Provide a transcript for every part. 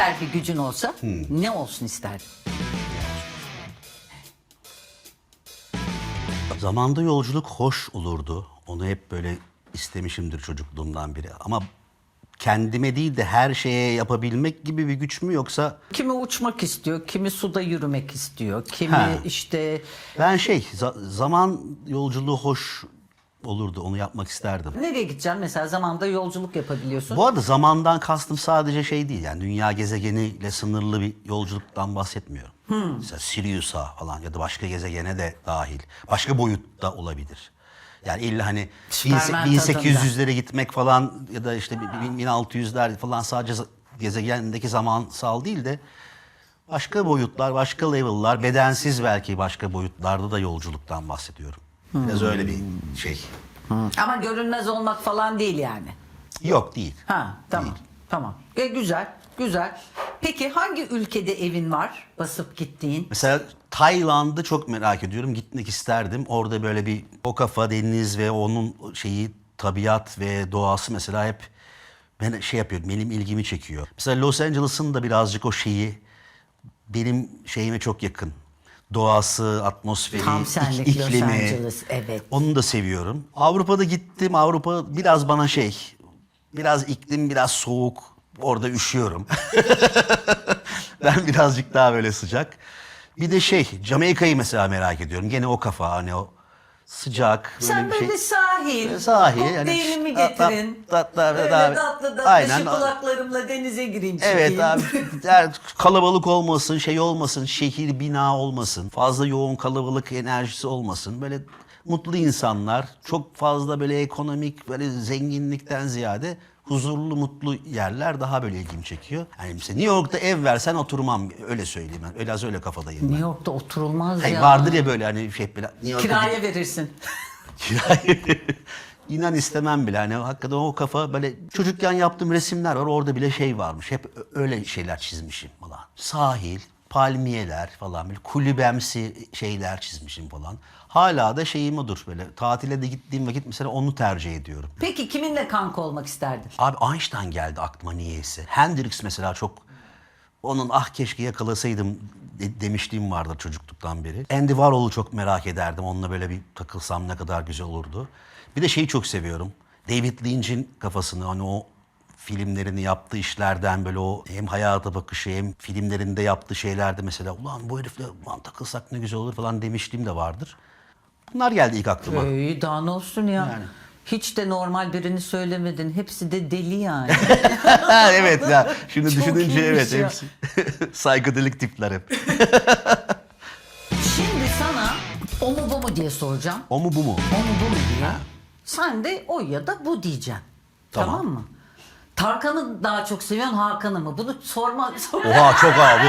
süper bir gücün olsa ne olsun isterdin? Zamanda yolculuk hoş olurdu. Onu hep böyle istemişimdir çocukluğumdan beri. Ama kendime değil de her şeye yapabilmek gibi bir güç mü yoksa Kimi uçmak istiyor, kimi suda yürümek istiyor, kimi Ha. işte ben şey za- zaman yolculuğu hoş olurdu. Onu yapmak isterdim. nereye gideceksin mesela zamanda yolculuk yapabiliyorsun. Bu arada zamandan kastım sadece şey değil yani dünya gezegeniyle sınırlı bir yolculuktan bahsetmiyorum. Mesela Sirius'a falan ya da başka gezegene de dahil. Başka boyutta olabilir. Yani illa hani Süpermen 1800'lere gitmek falan ya da işte 1600'ler falan sadece gezegendeki zamansal değil de başka boyutlar, başka level'lar, bedensiz belki başka boyutlarda da yolculuktan bahsediyorum. Biraz öyle bir şey. Ama görünmez olmak falan değil yani. Yok değil. Ha tamam. Tamam. E, güzel. Güzel. Peki hangi ülkede evin var basıp gittiğin? Mesela Tayland'ı çok merak ediyorum. Gitmek isterdim. Orada böyle bir o kafa deniz ve onun şeyi tabiat ve doğası mesela hep ben şey yapıyor. Benim ilgimi çekiyor. Mesela Los Angeles'ın da birazcık o şeyi benim şeyime çok yakın. Doğası, atmosferi, Tam ik- senlik Los iklimi. Angeles, evet. Onu da seviyorum. Avrupa'da gittim. Avrupa biraz bana şey, biraz iklim biraz soğuk. Orada üşüyorum. ben birazcık daha böyle sıcak. Bir de şey, Jamaika'yı mesela merak ediyorum. Gene o kafa hani o sıcak. Sen bir şey. böyle sahil, Sahil, yani tat- tat- getirin. tat- tat- Öyle tat- tatlı tatlı Aynen. şıpılaklarımla denize gireyim çıkayım. Evet abi. Yani kalabalık olmasın, şey olmasın, şehir bina olmasın. Fazla yoğun kalabalık enerjisi olmasın. Böyle mutlu insanlar, çok fazla böyle ekonomik, böyle zenginlikten ziyade huzurlu, mutlu yerler daha böyle ilgimi çekiyor. Yani mesela New York'ta ev versen oturmam, öyle söyleyeyim ben. Biraz öyle kafadayım ben. New York'ta oturulmaz Hayır, ya. vardır ya böyle hani şey böyle New York'a Kiraya verirsin. İnan istemem bile. Hani hakikaten o kafa böyle çocukken yaptığım resimler var. Orada bile şey varmış. Hep öyle şeyler çizmişim falan. Sahil, palmiyeler falan böyle kulübemsi şeyler çizmişim falan. Hala da şeyim odur böyle. Tatile de gittiğim vakit mesela onu tercih ediyorum. Peki kiminle kanka olmak isterdin? Abi Einstein geldi aklıma niyeyse. Hendrix mesela çok onun ah keşke yakalasaydım de- demişliğim vardır çocukluktan beri. Andy Warhol'u çok merak ederdim. Onunla böyle bir takılsam ne kadar güzel olurdu. Bir de şeyi çok seviyorum. David Lynch'in kafasını hani o filmlerini yaptığı işlerden böyle o hem hayata bakışı hem filmlerinde yaptığı şeylerde mesela ulan bu herifle ulan takılsak ne güzel olur falan demişliğim de vardır. Bunlar geldi ilk aklıma. İyi daha ne olsun ya. Yani. Hiç de normal birini söylemedin. Hepsi de deli yani. evet ya. Şimdi Çok düşününce iyiymiş evet ya. hepsi. Saykodelik tipler hep. Şimdi sana o mu bu mu diye soracağım. O mu bu mu? O mu bu mu diye. Sen de o ya da bu diyeceksin. Tamam, Tamam. mı? Tarkan'ı daha çok seviyorsun Hakan'ı mı? Bunu sorma. sorma. Oha çok ağır bu.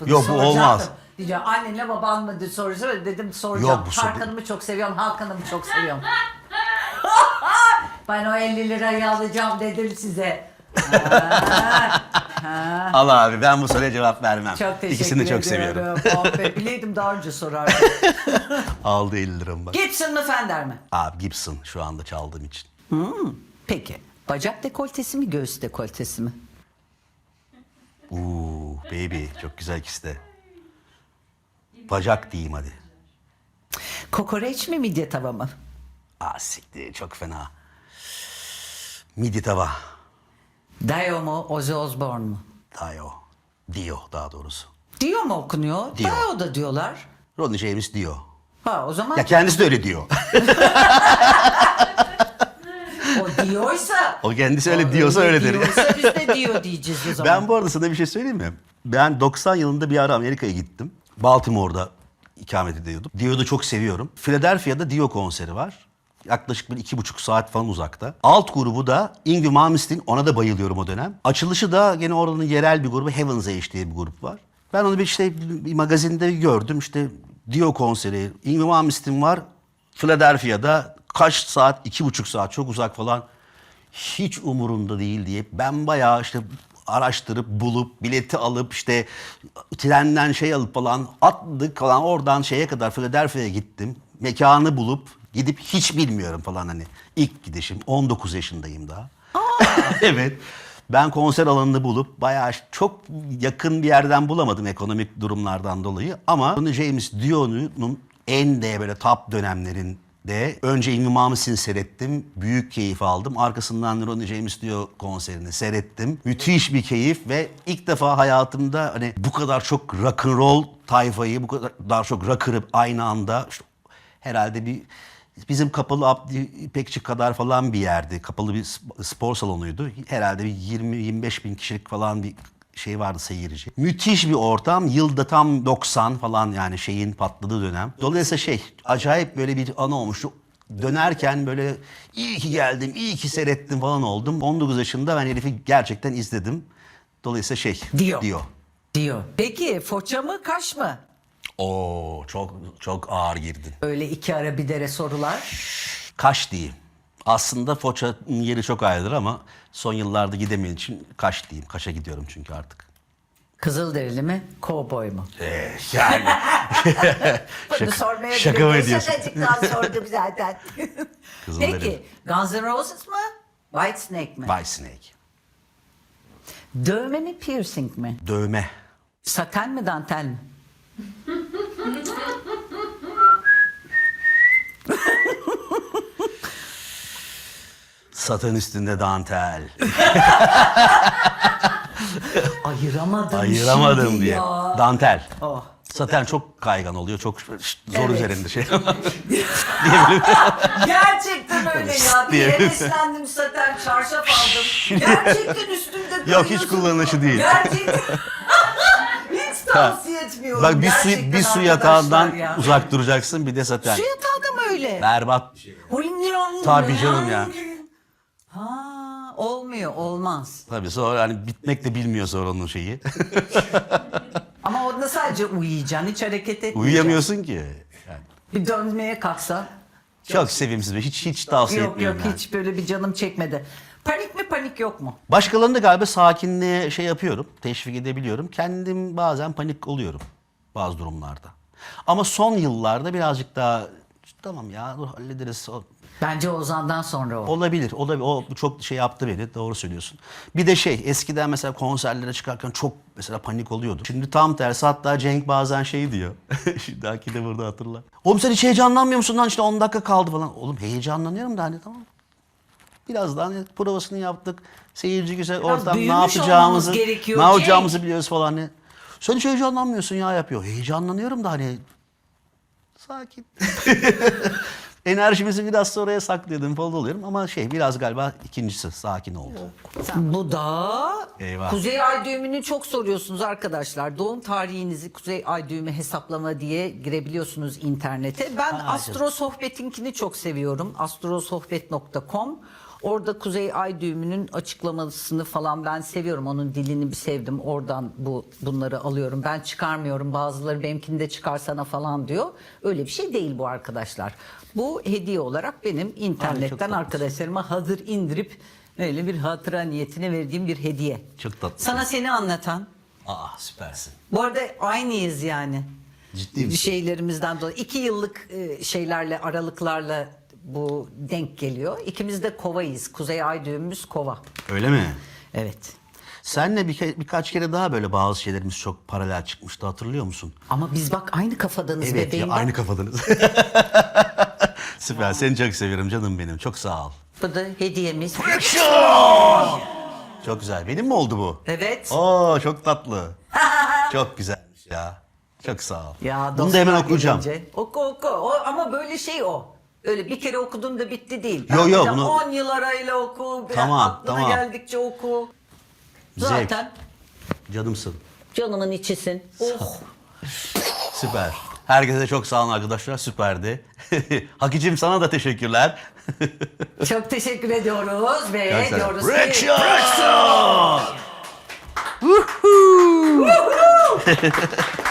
Bunu Yok bu soracaktım. olmaz. Diyeceğim annenle baban mı diye soracağım. Dedim soracağım. Yok, bu Tarkan'ı mı çok seviyorsun Hakan'ı mı çok seviyorsun? Ben o 50 lirayı alacağım dedim size. Al abi ben bu soruya cevap vermem. Çok teşekkür İkisini çok ediyorum. seviyorum. Oh be, bileydim daha önce sorardım. Aldı 50 liramı bak. Gibson mı Fender mi? Abi Gibson şu anda çaldığım için. Peki. Bacak dekoltesi mi göğüs dekoltesi mi? Uuu baby çok güzel ikisi de. Bacak diyeyim hadi. Kokoreç mi midye tava mı? Aa siktir çok fena. Midi tava. Dio mu Ozzy Osbourne mu? Dio. Dio daha doğrusu. Dio mu okunuyor? Dio. Dio da diyorlar. Ronnie James Dio. Ha o zaman Ya kendisi de öyle diyor. o diyorsa O kendisi öyle diyorsa öyledir. Diyorsa biz de diyor diyeceğiz o zaman. Ben bu arada sana bir şey söyleyeyim mi? Ben 90 yılında bir ara Amerika'ya gittim. Baltimore'da ikamet ediyordum. Dio'yu da çok seviyorum. Philadelphia'da Dio konseri var. Yaklaşık bir iki buçuk saat falan uzakta. Alt grubu da Yngwie Malmsteen. Ona da bayılıyorum o dönem. Açılışı da gene oranın yerel bir grubu Heaven's Age diye bir grup var. Ben onu bir işte bir magazinde gördüm. İşte Dio konseri. Yngwie Malmsteen var. Philadelphia'da kaç saat? iki buçuk saat çok uzak falan hiç umurumda değil diye ben bayağı işte araştırıp bulup bileti alıp işte trenden şey alıp falan atladık falan oradan şeye kadar Philadelphia'ya gittim. Mekanı bulup gidip hiç bilmiyorum falan hani ilk gidişim 19 yaşındayım daha. evet. Ben konser alanını bulup bayağı çok yakın bir yerden bulamadım ekonomik durumlardan dolayı. Ama Ronnie James Dio'nun en de böyle top dönemlerinde önce Amy Mames'ini seyrettim. Büyük keyif aldım. Arkasından Ronnie James Dio konserini seyrettim. Müthiş bir keyif ve ilk defa hayatımda hani bu kadar çok rock and roll tayfayı, bu kadar çok rocker'ı aynı anda işte herhalde bir bizim kapalı Abdi İpekçi kadar falan bir yerdi. Kapalı bir sp- spor salonuydu. Herhalde bir 20-25 bin kişilik falan bir şey vardı seyirci. Müthiş bir ortam. Yılda tam 90 falan yani şeyin patladığı dönem. Dolayısıyla şey acayip böyle bir anı olmuştu. Dönerken böyle iyi ki geldim, iyi ki seyrettim falan oldum. 19 yaşında ben herifi gerçekten izledim. Dolayısıyla şey Dio. Dio. Diyor. Peki foça mı kaş mı? Oo çok çok ağır girdin. Öyle iki ara bir dere sorular. Kaş diyeyim. Aslında Foça'nın yeri çok ayrıdır ama son yıllarda gidemediğim için Kaş diyeyim. Kaş'a gidiyorum çünkü artık. Kızılderili mi, kovboy mu? yani. Bunu sormaya şaka mı ediyorsun? Şakacıktan sordum zaten. Kızılderili. Peki Guns N' Roses mı? Whitesnake mi? Whitesnake. Dövme mi piercing mi? Dövme. Saten mi dantel mi? Satın üstünde dantel. Ayıramadım, Ayıramadım şimdi diye. ya. Dantel. Oh. Saten çok kaygan oluyor. Çok zor Evet. üzerinde şey. Gerçekten öyle ya. Bir heveslendim saten çarşaf aldım. Gerçekten üstünde Yok hiç kullanışı değil. Gerçekten. Hiç tavsiye etmiyorum. Bak bir su, Gerçekten bir su yatağından ya. uzak duracaksın bir de saten. Su yatağı da mı öyle? Berbat. Tabii canım ya. Olmuyor, olmaz. Tabii sonra hani bitmek de bilmiyor sonra onun şeyi. Ama orada sadece uyuyacaksın, hiç hareket etmeyeceksin. Uyuyamıyorsun ki. Yani Bir dönmeye kalksan. çok sevimsiz ve hiç hiç tavsiye Yok yok etmiyorum yani. hiç böyle bir canım çekmedi. Panik mi panik yok mu? Başkalarını da galiba sakinliğe şey yapıyorum, teşvik edebiliyorum. Kendim bazen panik oluyorum bazı durumlarda. Ama son yıllarda birazcık daha tamam ya dur hallederiz. Bence Ozan'dan sonra o. Olabilir, olabilir. O çok şey yaptı beni, doğru söylüyorsun. Bir de şey, eskiden mesela konserlere çıkarken çok mesela panik oluyordum. Şimdi tam tersi hatta Cenk bazen şey diyor. Şimdi Haki de burada hatırla. Oğlum sen hiç heyecanlanmıyor musun lan işte 10 dakika kaldı falan. Oğlum heyecanlanıyorum da hani tamam. Biraz daha hani provasını yaptık. Seyirci güzel ortam ne yapacağımızı, ne Cenk. yapacağımızı biliyoruz falan. Hani. Sen hiç heyecanlanmıyorsun ya yapıyor. Heyecanlanıyorum da hani sakin. Enerjimizi biraz sonraya saklıyordum falan oluyorum ama şey biraz galiba ikincisi sakin oldu. Bu da Eyvah. Kuzey Ay düğümünü çok soruyorsunuz arkadaşlar. Doğum tarihinizi Kuzey Ay düğümü hesaplama diye girebiliyorsunuz internete. Ben Astro Sohbet'inkini çok seviyorum. astrosohbet.com Orada Kuzey Ay düğümünün açıklamasını falan ben seviyorum. Onun dilini bir sevdim. Oradan bu bunları alıyorum. Ben çıkarmıyorum. Bazıları benimkini de çıkarsana falan diyor. Öyle bir şey değil bu arkadaşlar. Bu hediye olarak benim internetten tatlı. arkadaşlarıma hazır indirip öyle bir hatıra niyetine verdiğim bir hediye. Çok tatlı. Sana seni anlatan. Aa süpersin. Bu arada aynıyız yani. Ciddi misin? Şeylerimizden dolayı. iki yıllık e, şeylerle aralıklarla bu denk geliyor. İkimiz de kovayız. Kuzey ay düğümümüz kova. Öyle mi? Evet. Senle bir ke- birkaç kere daha böyle bazı şeylerimiz çok paralel çıkmıştı hatırlıyor musun? Ama biz bak aynı kafadanız Evet bebeğim. ya Bak, aynı kafadanız. Süper seni çok seviyorum canım benim çok sağ ol. Bu da hediyemiz. Çok güzel. Benim mi oldu bu? Evet. Oo çok tatlı. çok güzelmiş ya. Çok sağ ol. Ya Bunu da hemen dostlar okuyacağım. gelince- Oku oku. O, ama böyle şey o. Öyle bir kere okudun da bitti değil. Yo, yo, bunu- 10 yıl arayla oku. bir Tamam, aklına tamam. geldikçe oku. Zevk. Zaten Canımsın. canımın içisin. Oh. Süper. Herkese çok sağ olun arkadaşlar. Süperdi. Hakicim sana da teşekkürler. Çok teşekkür ediyoruz ve ol. diyoruz ki...